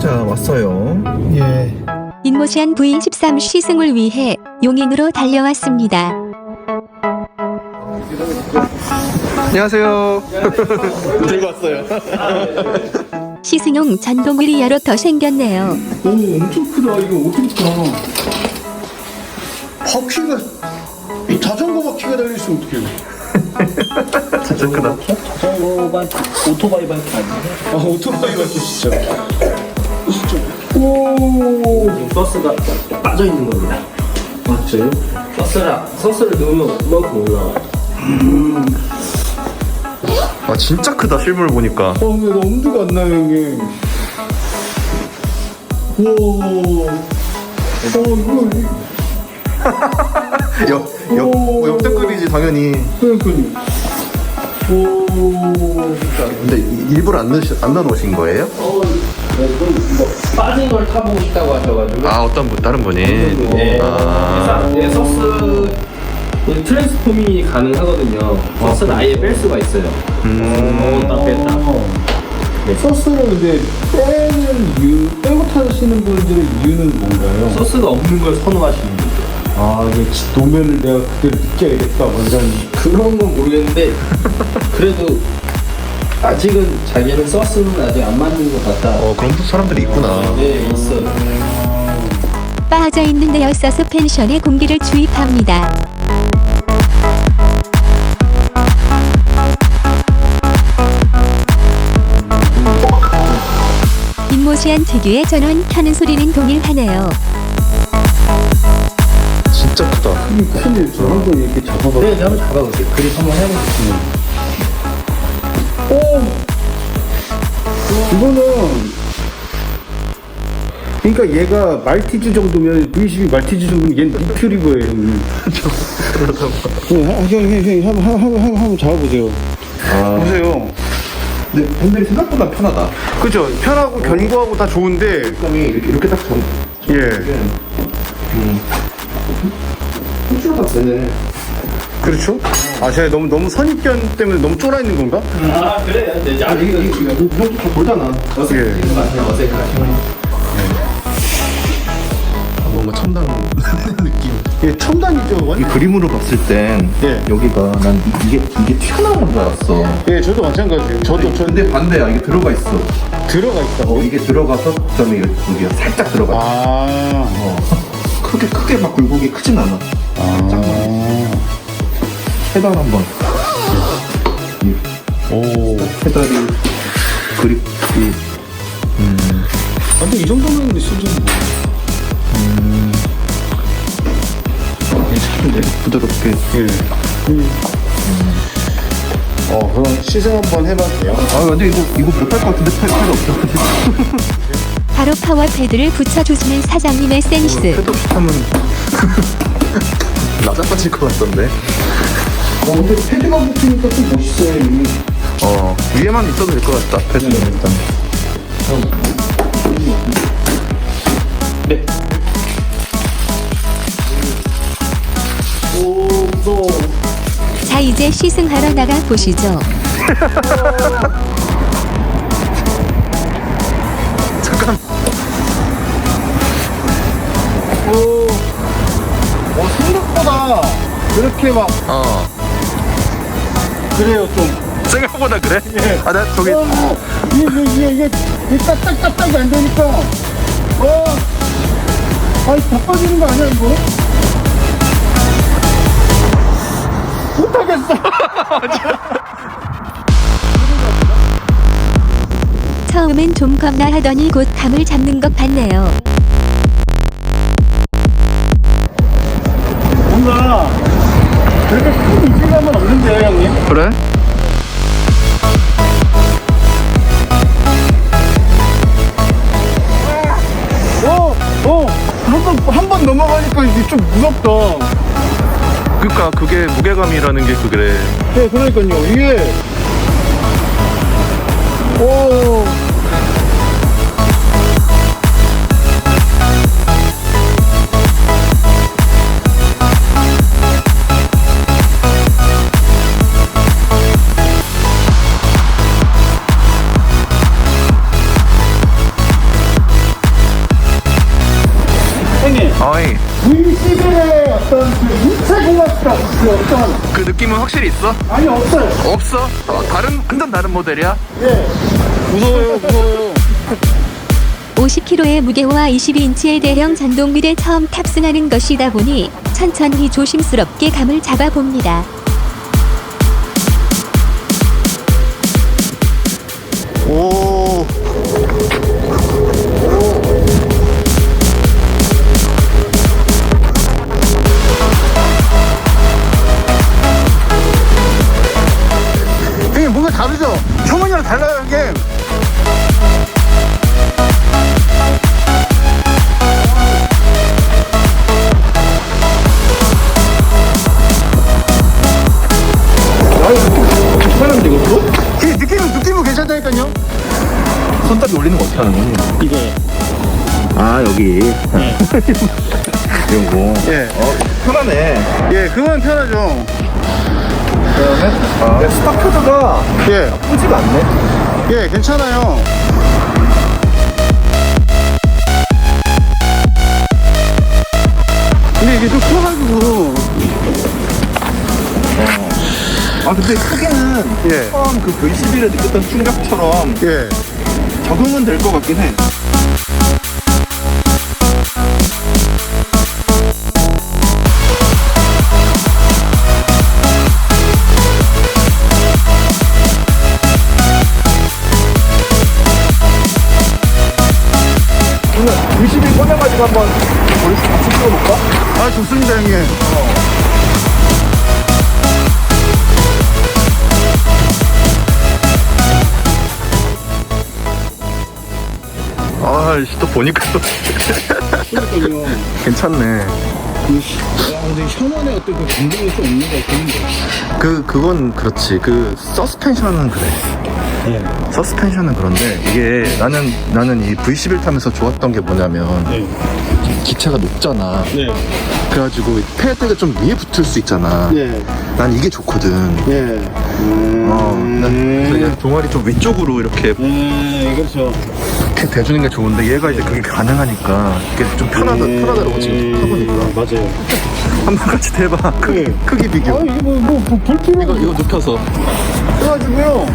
자 왔어요. 예. 인모시안 부인 13 시승을 위해 용인으로 달려왔습니다. 안녕하세요. 들고 왔어요. 시승용 전동우리 여로터 생겼네요. 오, 엄청 크다. 이거 어떻게 타? 바퀴가 자전거 바퀴가 달려 있으면 어떡해요? 진짜 크다. 자전거반 오토바이 바이크 아니에요? 아, 오토바이 같아, 진짜. 진짜. 오. 지금 서스가 빠져 있는 겁니다. 맞죠? 서스라 서스를 넣으면 그만큼 올라가요. 아 진짜 크다 실물 보니까. 어, 근데 나 엄두가 안 나요, 형님. 우와. 어, 이거, 역역 역대급이지 당연히. 그러니까요. 오. 근데 이- 일부러 안 넣으시 안 넣어놓으신 거예요? 어, 네, 그럼 뭐 빠진 걸 타보고 싶다고 하셔가지고. 아 어떤 분 다른 분이. 네. 아. 네, 서스 트랜스포밍이 가능하거든요. 서스는 아예 뺄 수가 있어요. 음. 넣었다 뺐다. 네. 소스를 근데 빼는 이유, 빼고 타시는 분들의 이유는 뭔가요? 서스가 없는 걸 선호하시는. 아, 이게 지- 노면을 내가 그대로 느껴야겠다, 뭐 이런. 그런 건 모르겠는데 그래도 아직은 자기는 서스는 아직 안 맞는 것 같다. 어 그런 사람들이 있구나. 네 있어요. 빠져 있는 데어 서스펜션에 공기를 주입합니다. 인모시안 특유의 전원 켜는 소리는 동일하네요. 진짜 크다. 이 큰일, 저 한번 이렇게 잡아봐. 네, 한번 잡아보세요. 그립 한번 해보세요. 오! 이거는 그러니까 얘가 말티즈 정도면 V12 말티즈 정도면 얘는 리퓨리버예요 형님 형, 형, 형, 형, 한번, 한번, 한번, 한번 잡아보세요 보세요 근데 핸들이 생각보다 편하다. 그죠 편하고 견고하고 다 좋은데 감이 이렇게 이렇게 딱 정. 예 훔치가 딱 되네. 그렇죠 아 제가 너무 너무 선입견 때문에 너무 쫄아 있는 건가? 아, 그래요? 네, 아 이게 이게 이거 형도 다 돌잖아. 예 맞아요. 어색하시면. 뭔가 첨단 느낌. 예, 첨단이죠 이 완전 그림으로 봤을 땐 예. 여기가 난 이- 이게 이게 튀어나온 줄 알았어. 예 저도 마찬가지예요 저도 저 근데 반대야 이게 들어가 있어. 들어가 있다고 어, 이게 들어가서 그다음에 여기 살짝 들어가. 있어. 아 어. 크게 크게 막 굴곡이 크진 않아. 아. 페달 한번. 이 오. 페달이 그립이 아, 근데 이 정도면 수준 뭐. 괜찮은데 부드럽게. 예. 어, 그럼 시승 한번 해봤대요. 아 근데 이거 이거 못할 것 같은데 팔 팔이 없어가지고. 바로 파워 패드를 붙여주시는 사장님의 센스. 패드 타면 나자빠질 것 같던데. 어, 근데 패드가 붙으니까 좀 멋있어요, 이미. 어 위에만 있어도 될 것 같다. 패드는 일단. 네. 오, 무서워. 자 이제 시승하러 나가 보시죠. 그렇게 막, 어 그래요, 좀. 생각보다 그래? 예. 아 나 저기 어, 이게, 이게, 이게, 이게, 이게 딱딱딱딱이 안 되니까. 어. 아이, 다 빠지는 거 아니야, 이거? 못하겠어. 처음엔 좀 겁나 하더니 곧 감을 잡는 것 같네요. 이게 좀 무섭다. 그니까 그게 무게감이라는 게 그래. 네 그러니까요. 이게 오 있어? 아니 없어요. 없어? 어, 다른 완전 다른 모델이야? 예. 무서워요, 무서워요. 50kg의 무게와 22인치의 대형 전동휠에 처음 탑승하는 것이다 보니 천천히 조심스럽게 감을 잡아봅니다. 손잡이 올리는 거 어떻게 하는 거니? 이거. 아 여기. 요거. 예. 어 편하네. 예, 그건 편하죠. 그다음에 아, 스타크드가 예, 나쁘지가 않네. 예, 괜찮아요. 근데 이게 좀 커가지고, 아 근데 크기는 예. 처음 그 V11에 느꼈던 충격처럼 예. 적응은 될 것 같긴 해. 그러면 V11 꺼내가지고 한번 우리 같이 찍어볼까? 아, 좋습니다, 형님. 아이씨 또 보니까 또 그러니까요. 괜찮네. 그, 시- 아, 근데 현원의 어떤 그좀 없는 것 같긴 한데. 그 그건 그렇지. 그 서스펜션은 그래. 예. 서스펜션은 그런데 이게 나는 나는 이 V11 타면서 좋았던 게 뭐냐면 네. 기차가 높잖아. 네. 그래가지고 페달대가 좀 위에 붙을 수 있잖아. 예. 난 이게 좋거든. 예. 음. 어, 난 그냥 종아리 좀 위쪽으로 이렇게 예, 그렇죠. 이렇게 대주는 게 좋은데 얘가 이제 그게 가능하니까 이게 좀 편하다 편하더라고 지금 타보니까. 맞아요. 한번 같이 대봐. 크기 네. 크기 아, 비교. 이게 뭐, 뭐, 뭐, 볼 필요가 이거 이거 눕혀서. 그래가지고요.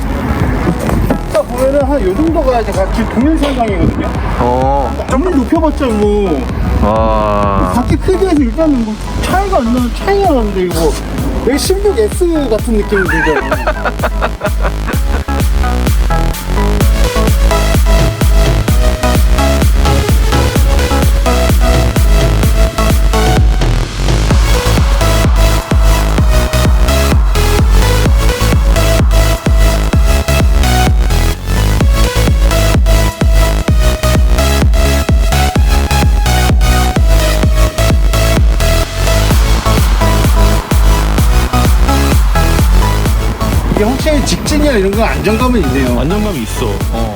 딱 보면은 한 요 정도가 이제 같이 동일선상이거든요. 어. 아무리 높여봤자 뭐, 와. 바퀴 크기에서 일단은 뭐 차이가 안 나는 차이가 나는데 이거 여기 16S 같은 느낌이 들잖 확실히 직진이나 이런 거 안정감은 있네요. 안정감이 있어. 어.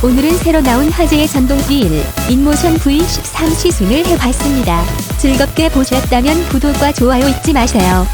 오늘은 새로 나온 화제의 전동휠 인모션 V13 시승을 해봤습니다. 즐겁게 보셨다면 구독과 좋아요 잊지 마세요.